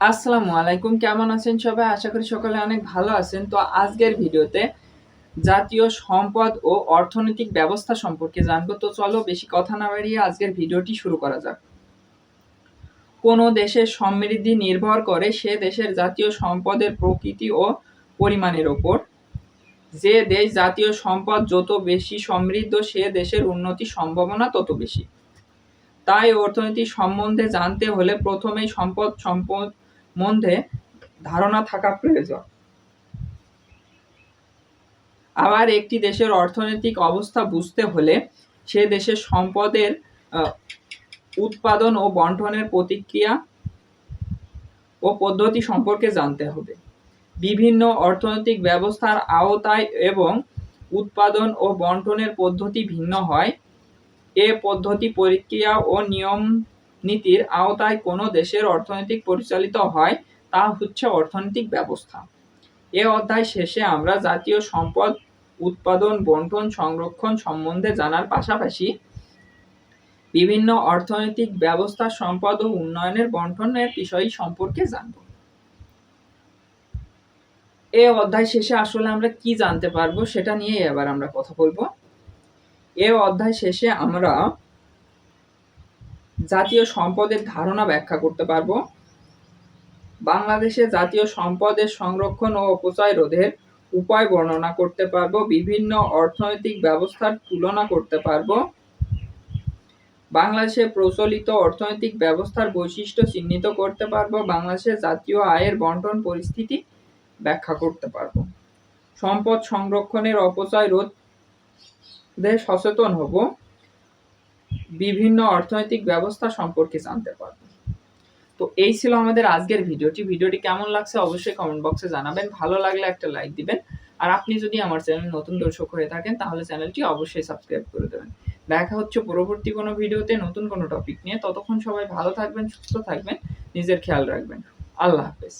আসসালামু আলাইকুম। কেমন আছেন সবাই? আশা করি সকলে অনেক ভালো আছেন। তো আজকের ভিডিওতে জাতীয় সম্পদ ও অর্থনৈতিক ব্যবস্থা সম্পর্কে জানব। তো চলো বেশি কথা না বাড়িয়ে আজকের ভিডিওটি শুরু করা যাক। কোনো দেশের সমৃদ্ধি নির্ভর করে সে দেশের জাতীয় সম্পদের প্রকৃতি ও পরিমাণের ওপর। যে দেশ জাতীয় সম্পদ যত বেশি সমৃদ্ধ, সে দেশের উন্নতি সম্ভাবনা তত বেশি। তাই অর্থনীতি সম্বন্ধে জানতে হলে প্রথমেই সম্পদ সম্পদ মধ্যে ধারণা থাকা প্রয়োজন। আবার একটি দেশের অর্থনৈতিক অবস্থা বুঝতে হলে সে দেশের সম্পদের উৎপাদন ও বন্টনের প্রতিক্রিয়া ও পদ্ধতি সম্পর্কে জানতে হবে। বিভিন্ন অর্থনৈতিক ব্যবস্থার আওতায় এবং উৎপাদন ও বন্টনের পদ্ধতি ভিন্ন হয়। এ পদ্ধতি প্রক্রিয়া ও নিয়ম নীতির আওতায় কোনো দেশের অর্থনৈতিক পরিচালিত হয়, তা হচ্ছে অর্থনৈতিক ব্যবস্থা। এ অধ্যায় শেষে আমরা জাতীয় সম্পদ, উৎপাদন, বন্টন, সংরক্ষণ সম্বন্ধে জানার পাশাপাশি বিভিন্ন অর্থনৈতিক ব্যবস্থা, সম্পদ ও উন্নয়নের বন্টনের বিষয় সম্পর্কে জানব। এ অধ্যায় শেষে আসলে আমরা কি জানতে পারব সেটা নিয়ে এবার আমরা কথা বলব। এ অধ্যায় শেষে আমরা জাতীয় সম্পদের ধারণা ব্যাখ্যা করতে পারব। বাংলাদেশে জাতীয় সম্পদের সংরক্ষণ ও অপচয় রোধের উপায় বর্ণনা করতে পারব, বিভিন্ন অর্থনৈতিক ব্যবস্থার তুলনা করতে পারব। বাংলাদেশে প্রচলিত অর্থনৈতিক ব্যবস্থার বৈশিষ্ট্য চিহ্নিত করতে পারব, বাংলাদেশে জাতীয় আয়ের বন্টন পরিস্থিতি ব্যাখ্যা করতে পারব। সম্পদ সংরক্ষণের অপচয় রোধ সচেতন হব। বিভিন্ন অর্থনৈতিক ব্যবস্থা সম্পর্কে জানতে পারব। তো এই ছিল আমাদের আজকের ভিডিওটি। ভিডিওটি কেমন লাগছে অবশ্যই কমেন্ট বক্সে জানাবেন। ভালো লাগলে একটা লাইক দিবেন। আর আপনি যদি আমার চ্যানেল নতুন দর্শক হয়ে থাকেন, তাহলে চ্যানেলটি অবশ্যই সাবস্ক্রাইব করে দেবেন। দেখা হচ্ছে পরবর্তী কোনো ভিডিওতে নতুন কোনো টপিক নিয়ে। ততক্ষণ সবাই ভালো থাকবেন, সুস্থ থাকবেন, নিজের খেয়াল রাখবেন। আল্লাহ হাফেজ।